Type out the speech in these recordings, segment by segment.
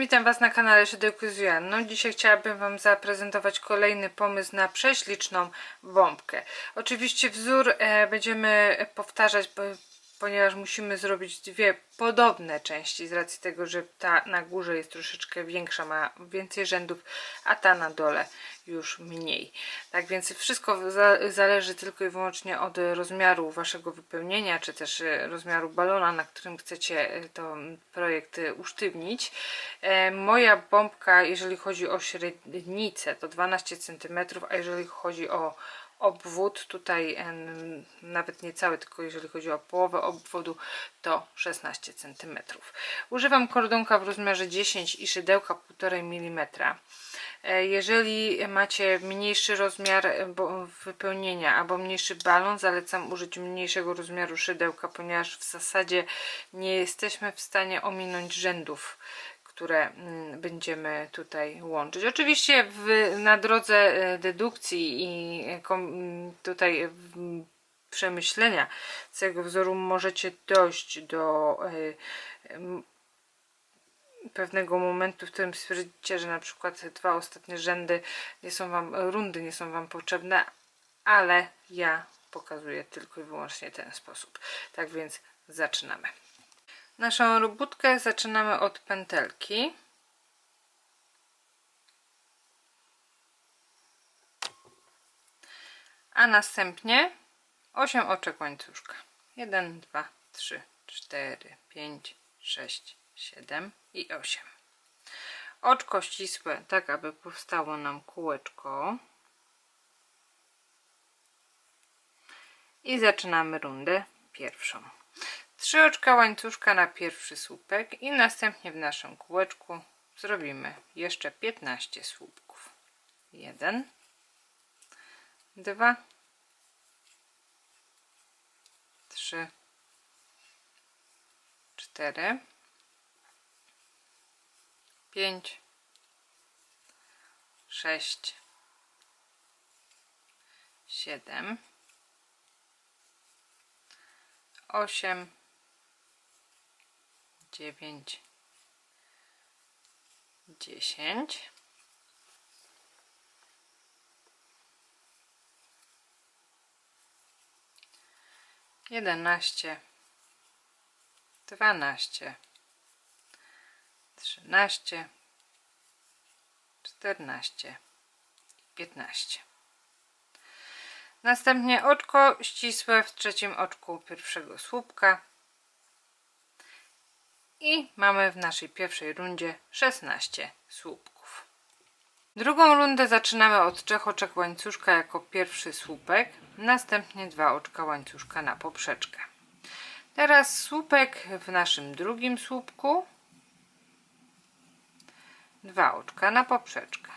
witam Was na kanale Szydełku z Joanną. Dzisiaj chciałabym Wam zaprezentować kolejny pomysł na prześliczną bombkę. Oczywiście wzór e, będziemy powtarzać, ponieważ musimy zrobić dwie podobne części z racji tego, że ta na górze jest troszeczkę większa, ma więcej rzędów, a ta na dole już mniej. Tak więc wszystko za, zależy tylko i wyłącznie od rozmiaru Waszego wypełnienia, czy też e, rozmiaru balona, na którym chcecie e, to projekt e, usztywnić. E, Moja bombka, jeżeli chodzi o średnicę, to 12 cm, a jeżeli chodzi o obwód, tutaj nawet nie cały, tylko jeżeli chodzi o połowę obwodu, to 16 cm. Używam kordonka w rozmiarze 10 i szydełka 1,5 mm. E, Jeżeli macie mniejszy rozmiar e, wypełnienia albo mniejszy balon, zalecam użyć mniejszego rozmiaru szydełka, ponieważ w zasadzie nie jesteśmy w stanie ominąć rzędów które mm, będziemy tutaj łączyć. Oczywiście w, na drodze e, dedukcji i e, kom, m, tutaj w, przemyślenia całego wzoru możecie dojść do e, pewnego momentu, w którym stwierdzicie, że na przykład dwa ostatnie rzędy nie są wam, rundy nie są wam potrzebne, ale ja pokazuję tylko i wyłącznie ten sposób. Tak więc zaczynamy. Naszą robótkę zaczynamy od pętelki. A następnie 8 oczek łańcuszka. 1, 2, 3, 4, 5, 6, 7 i 8. Oczko ścisłe, tak aby powstało nam kółeczko. I zaczynamy rundę pierwszą. Trzy oczka łańcuszka na pierwszy słupek i następnie w naszym kółeczku zrobimy jeszcze 15 słupków. 1 2 3 4 5 6 7 8 dziewięć, dziesięć. Jedenaście, dwanaście, trzynaście, czternaście, piętnaście. Następnie oczko ścisłe w trzecim oczku pierwszego słupka i mamy w naszej pierwszej rundzie 16 słupków. Drugą rundę zaczynamy od trzech oczek łańcuszka jako pierwszy słupek, następnie dwa oczka łańcuszka na poprzeczkę. Teraz słupek w naszym drugim słupku, dwa oczka na poprzeczkę.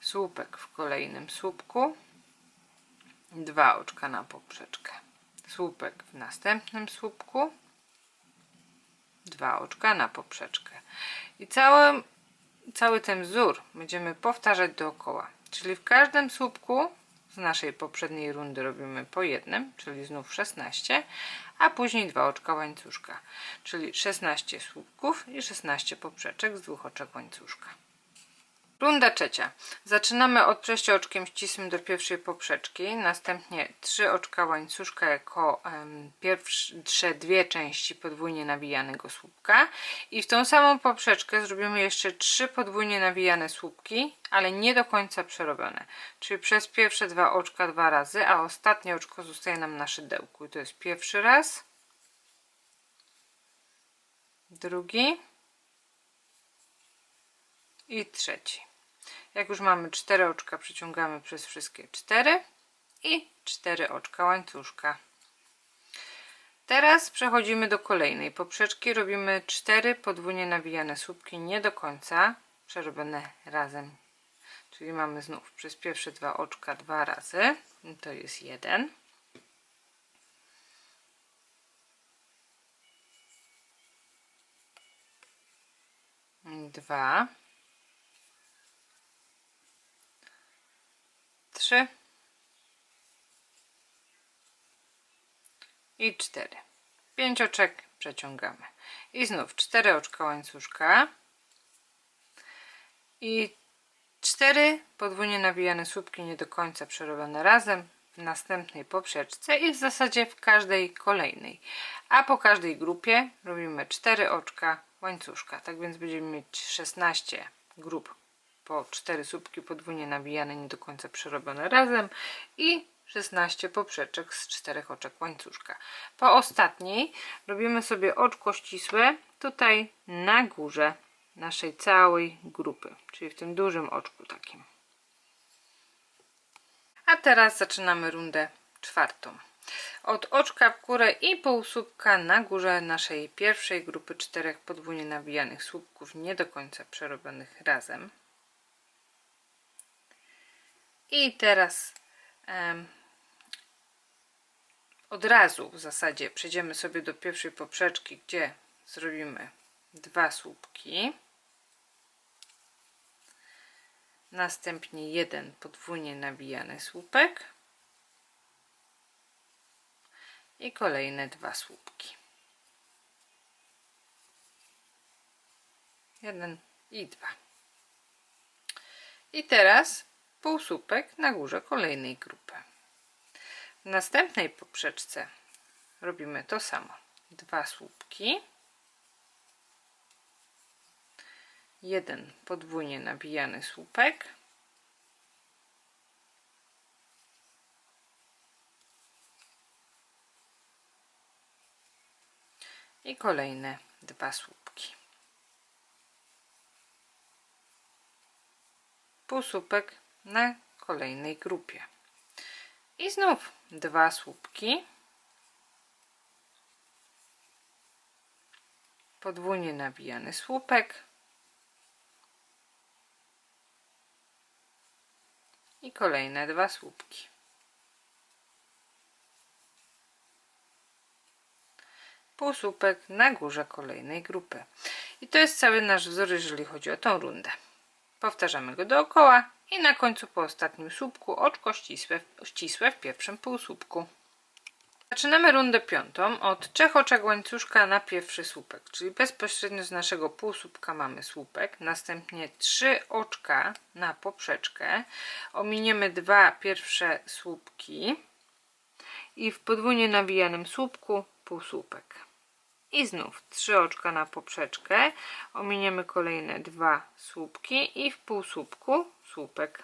Słupek w kolejnym słupku, dwa oczka na poprzeczkę. Słupek w następnym słupku, dwa oczka na poprzeczkę. I cały, cały ten wzór będziemy powtarzać dookoła. Czyli w każdym słupku z naszej poprzedniej rundy robimy po jednym, czyli znów 16, a później dwa oczka łańcuszka, czyli 16 słupków i 16 poprzeczek z dwóch oczek łańcuszka. Runda trzecia. Zaczynamy od przejścia oczkiem ścisłym do pierwszej poprzeczki, następnie trzy oczka łańcuszka jako pierwsze dwie części podwójnie nawijanego słupka i w tą samą poprzeczkę zrobimy jeszcze trzy podwójnie nawijane słupki, ale nie do końca przerobione. Czyli przez pierwsze dwa oczka dwa razy, a ostatnie oczko zostaje nam na szydełku. I to jest pierwszy raz, drugi i trzeci. Jak już mamy cztery oczka, przeciągamy przez wszystkie cztery i cztery oczka łańcuszka. Teraz przechodzimy do kolejnej poprzeczki. Robimy cztery podwójnie nawijane słupki, nie do końca przerobione razem. Czyli mamy znów przez pierwsze dwa oczka dwa razy. To jest jeden. Dwa. I cztery. Pięć oczek przeciągamy. I znów cztery oczka łańcuszka. i cztery podwójnie nawijane słupki nie do końca przerobione razem w następnej poprzeczce i w zasadzie w każdej kolejnej. A po każdej grupie robimy 4 oczka łańcuszka. Tak więc będziemy mieć 16 grup po 4 słupki podwójnie nawijane nie do końca przerobione razem i 16 poprzeczek z 4 oczek łańcuszka. Po ostatniej robimy sobie oczko ścisłe tutaj na górze naszej całej grupy, czyli w tym dużym oczku takim. A teraz zaczynamy rundę czwartą. Od oczka w górę i półsłupka na górze naszej pierwszej grupy czterech podwójnie nawijanych słupków, nie do końca przerobionych razem. I teraz em, od razu w zasadzie przejdziemy sobie do pierwszej poprzeczki, gdzie zrobimy dwa słupki. Następnie jeden podwójnie nawijany słupek i kolejne dwa słupki. Jeden i dwa. I teraz półsłupek na górze kolejnej grupy. W następnej poprzeczce robimy to samo. Dwa słupki. Jeden podwójnie nabijany słupek. I kolejne dwa słupki. Półsłupek na kolejnej grupie. I znów dwa słupki. Podwójnie nawijany słupek. I kolejne dwa słupki. Półsłupek na górze kolejnej grupy. I to jest cały nasz wzór, jeżeli chodzi o tą rundę. Powtarzamy go dookoła i na końcu po ostatnim słupku oczko ścisłe, ścisłe w pierwszym półsłupku. Zaczynamy rundę piątą. Od trzech oczek łańcuszka na pierwszy słupek, czyli bezpośrednio z naszego półsłupka mamy słupek, następnie trzy oczka na poprzeczkę, ominiemy dwa pierwsze słupki. I w podwójnie nawijanym słupku półsłupek. I znów trzy oczka na poprzeczkę, ominiemy kolejne dwa słupki i w półsłupku słupek.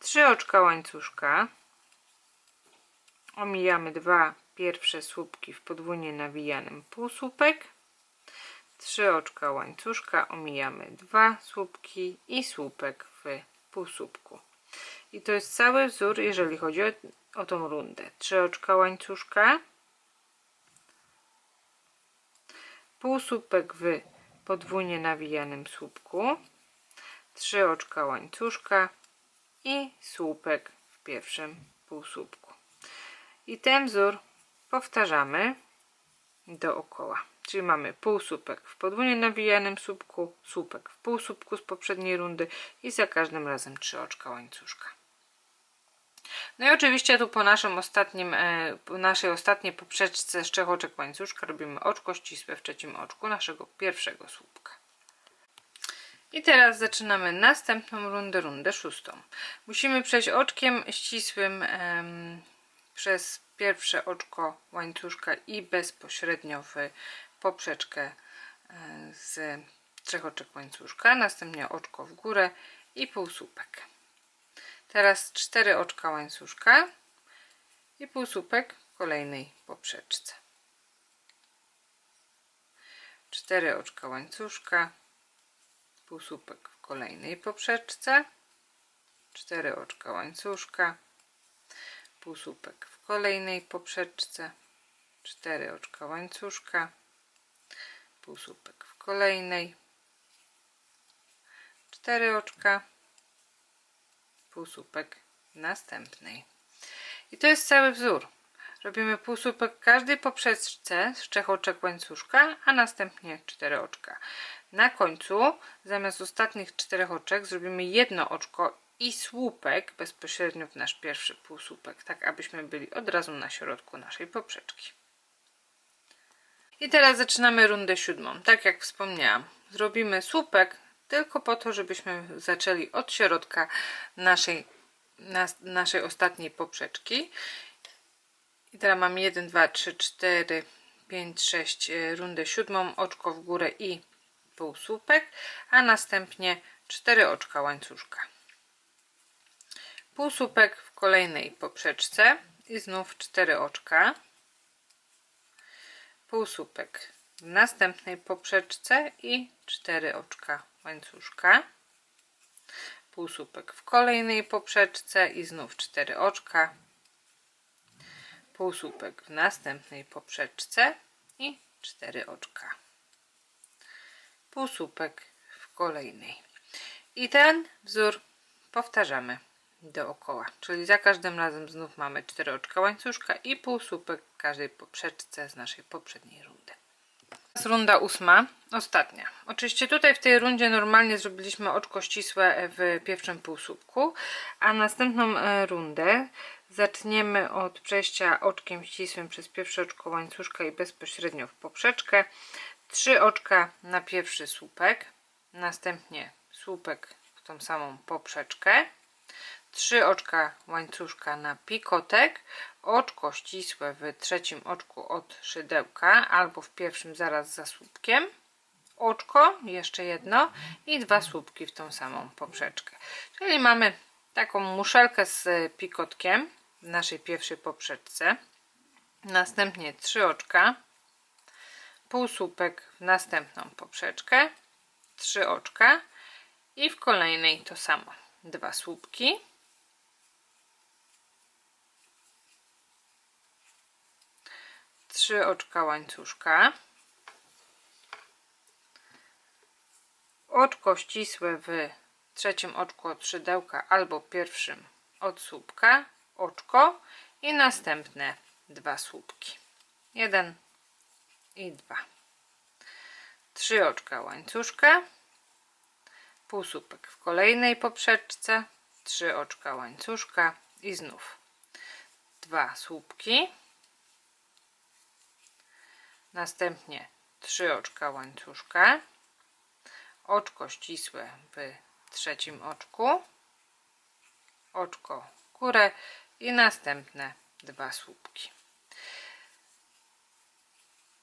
Trzy oczka łańcuszka, omijamy dwa pierwsze słupki w podwójnie nawijanym półsłupek. Trzy oczka łańcuszka, omijamy dwa słupki i słupek w półsłupku. I to jest cały wzór, jeżeli chodzi o, o tą rundę. Trzy oczka łańcuszka, półsłupek w podwójnie nawijanym słupku, trzy oczka łańcuszka i słupek w pierwszym półsłupku. I ten wzór powtarzamy dookoła. Czyli mamy półsłupek w podwójnie nawijanym słupku, słupek w półsłupku z poprzedniej rundy i za każdym razem trzy oczka łańcuszka. No i oczywiście tu po naszym ostatnim, e, po naszej ostatniej poprzeczce z trzech oczek łańcuszka robimy oczko ścisłe w trzecim oczku naszego pierwszego słupka. I teraz zaczynamy następną rundę, rundę szóstą. Musimy przejść oczkiem ścisłym em, przez pierwsze oczko łańcuszka i bezpośrednio w poprzeczkę e, z trzech oczek łańcuszka, następnie oczko w górę i półsłupek. Teraz cztery oczka łańcuszka i półsłupek w kolejnej poprzeczce. Cztery oczka łańcuszka, półsłupek w kolejnej poprzeczce, cztery oczka łańcuszka, półsłupek w kolejnej poprzeczce, cztery oczka łańcuszka, półsłupek w kolejnej, cztery oczka, półsłupek następnej. I to jest cały wzór. Robimy półsłupek w każdej poprzeczce z trzech oczek łańcuszka, a następnie cztery oczka. Na końcu zamiast ostatnich czterech oczek zrobimy jedno oczko i słupek bezpośrednio w nasz pierwszy półsłupek, tak abyśmy byli od razu na środku naszej poprzeczki. I teraz zaczynamy rundę siódmą. Tak jak wspomniałam, zrobimy słupek tylko po to, żebyśmy zaczęli od środka naszej, nas, naszej ostatniej poprzeczki. I teraz mam 1, 2, 3, 4, 5, 6, e, rundę siódmą, oczko w górę i półsłupek, a następnie 4 oczka łańcuszka. Półsłupek w kolejnej poprzeczce i znów 4 oczka. Półsłupek w następnej poprzeczce i 4 oczka łańcuszka. Półsłupek w kolejnej poprzeczce i znów 4 oczka. Półsłupek w następnej poprzeczce i 4 oczka. Półsłupek w kolejnej. I ten wzór powtarzamy dookoła. Czyli za każdym razem znów mamy 4 oczka łańcuszka i półsłupek w każdej poprzeczce z naszej poprzedniej rundy. Teraz runda ósma, ostatnia. Oczywiście tutaj w tej rundzie normalnie zrobiliśmy oczko ścisłe w pierwszym półsłupku, a następną e, rundę zaczniemy od przejścia oczkiem ścisłym przez pierwsze oczko łańcuszka i bezpośrednio w poprzeczkę. Trzy oczka na pierwszy słupek, następnie słupek w tą samą poprzeczkę. Trzy oczka łańcuszka na pikotek, oczko ścisłe w trzecim oczku od szydełka albo w pierwszym zaraz za słupkiem, oczko, jeszcze jedno i dwa słupki w tą samą poprzeczkę. Czyli mamy taką muszelkę z pikotkiem w naszej pierwszej poprzeczce. Następnie trzy oczka, półsłupek w następną poprzeczkę, trzy oczka i w kolejnej to samo. Dwa słupki trzy oczka łańcuszka, oczko ścisłe w trzecim oczku od szydełka albo pierwszym od słupka, oczko i następne dwa słupki. Jeden i dwa. Trzy oczka łańcuszka, półsłupek w kolejnej poprzeczce, trzy oczka łańcuszka i znów. Dwa słupki. Następnie trzy oczka łańcuszka, oczko ścisłe w trzecim oczku, oczko górę i następne dwa słupki.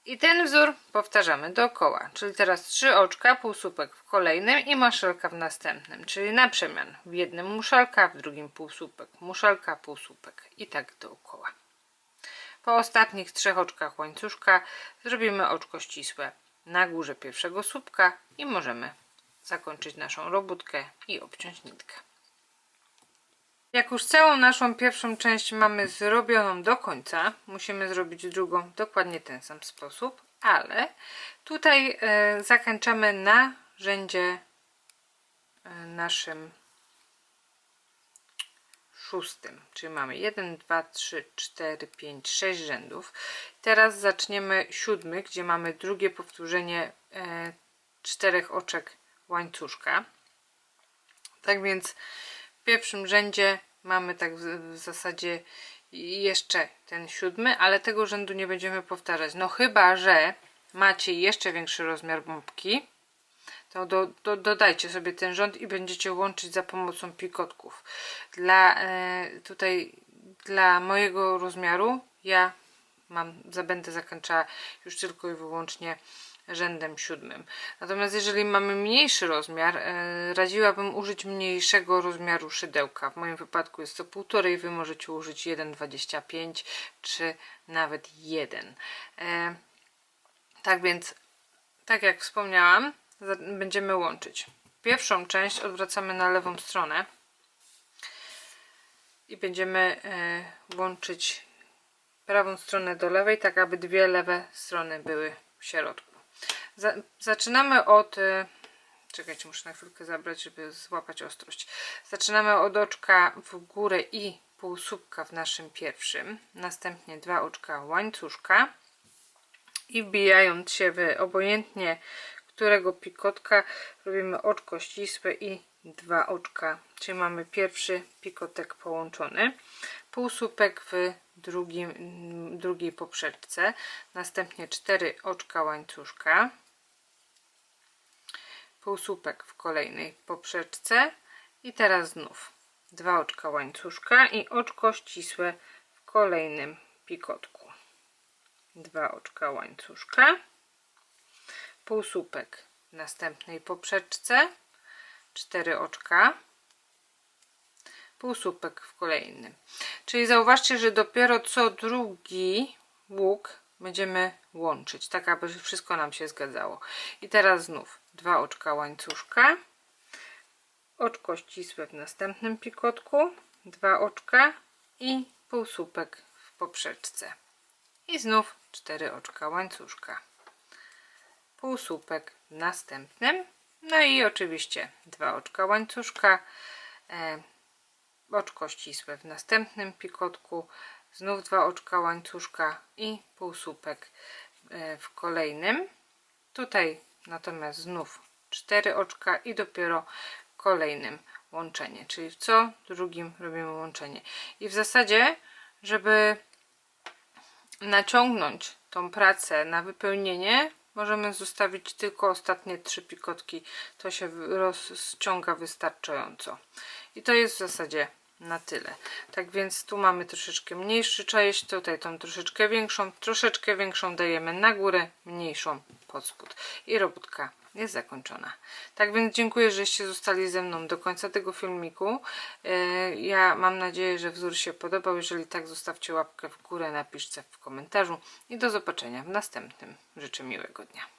I ten wzór powtarzamy dookoła, czyli teraz trzy oczka, półsłupek w kolejnym i muszelka w następnym, czyli na przemian w jednym muszelka, w drugim półsłupek, muszelka, półsłupek i tak dookoła. Po ostatnich trzech oczkach łańcuszka zrobimy oczko ścisłe na górze pierwszego słupka i możemy zakończyć naszą robótkę i obciąć nitkę. Jak już całą naszą pierwszą część mamy zrobioną do końca, musimy zrobić drugą w dokładnie ten sam sposób, ale tutaj e, zakończamy na rzędzie e, naszym szóstym, czyli mamy 1, 2, 3, 4, 5, 6 rzędów. Teraz zaczniemy siódmy, gdzie mamy drugie powtórzenie e, czterech oczek łańcuszka. Tak więc w pierwszym rzędzie mamy tak w, w zasadzie jeszcze ten siódmy, ale tego rzędu nie będziemy powtarzać. No chyba, że macie jeszcze większy rozmiar bombki, to do, do, dodajcie sobie ten rząd i będziecie łączyć za pomocą pikotków. Dla e, tutaj dla mojego rozmiaru ja mam, będę zakończała już tylko i wyłącznie rzędem siódmym. Natomiast jeżeli mamy mniejszy rozmiar, e, radziłabym użyć mniejszego rozmiaru szydełka. W moim wypadku jest to półtorej, wy możecie użyć 1,25 czy nawet 1. E, tak więc, tak jak wspomniałam, będziemy łączyć. Pierwszą część odwracamy na lewą stronę i będziemy e, łączyć prawą stronę do lewej, tak aby dwie lewe strony były w środku. Zaczynamy od e, czekajcie, muszę na chwilkę zabrać, żeby złapać ostrość. Zaczynamy od oczka w górę i półsłupka w naszym pierwszym, następnie dwa oczka łańcuszka i wbijając się w obojętnie którego pikotka robimy oczko ścisłe i dwa oczka, czyli mamy pierwszy pikotek połączony, półsłupek w drugim, drugiej poprzeczce, następnie cztery oczka łańcuszka, półsłupek w kolejnej poprzeczce. I teraz znów dwa oczka łańcuszka i oczko ścisłe w kolejnym pikotku. Dwa oczka łańcuszka. Półsłupek w następnej poprzeczce. Cztery oczka. Półsłupek w kolejnym. Czyli zauważcie, że dopiero co drugi łuk będziemy łączyć, tak aby wszystko nam się zgadzało. I teraz znów dwa oczka łańcuszka oczko ścisłe w następnym pikotku dwa oczka i półsłupek w poprzeczce. I znów cztery oczka łańcuszka. Półsłupek w następnym no i oczywiście dwa oczka łańcuszka e, oczko ścisłe w następnym pikotku znów dwa oczka łańcuszka i półsłupek e, w kolejnym. Tutaj natomiast znów cztery oczka i dopiero kolejnym łączenie. Czyli w co drugim robimy łączenie? I w zasadzie żeby naciągnąć tą pracę na wypełnienie możemy zostawić tylko ostatnie trzy pikotki. To się rozciąga wystarczająco. I to jest w zasadzie na tyle tak więc tu mamy troszeczkę mniejszy część tutaj tą troszeczkę większą troszeczkę większą dajemy na górę mniejszą pod spód i robótka jest zakończona. Tak więc dziękuję, żeście zostali ze mną do końca tego filmiku. E, Ja mam nadzieję, że wzór się podobał. Jeżeli tak, zostawcie łapkę w górę, napiszcie w komentarzu i do zobaczenia w następnym. Życzę miłego dnia.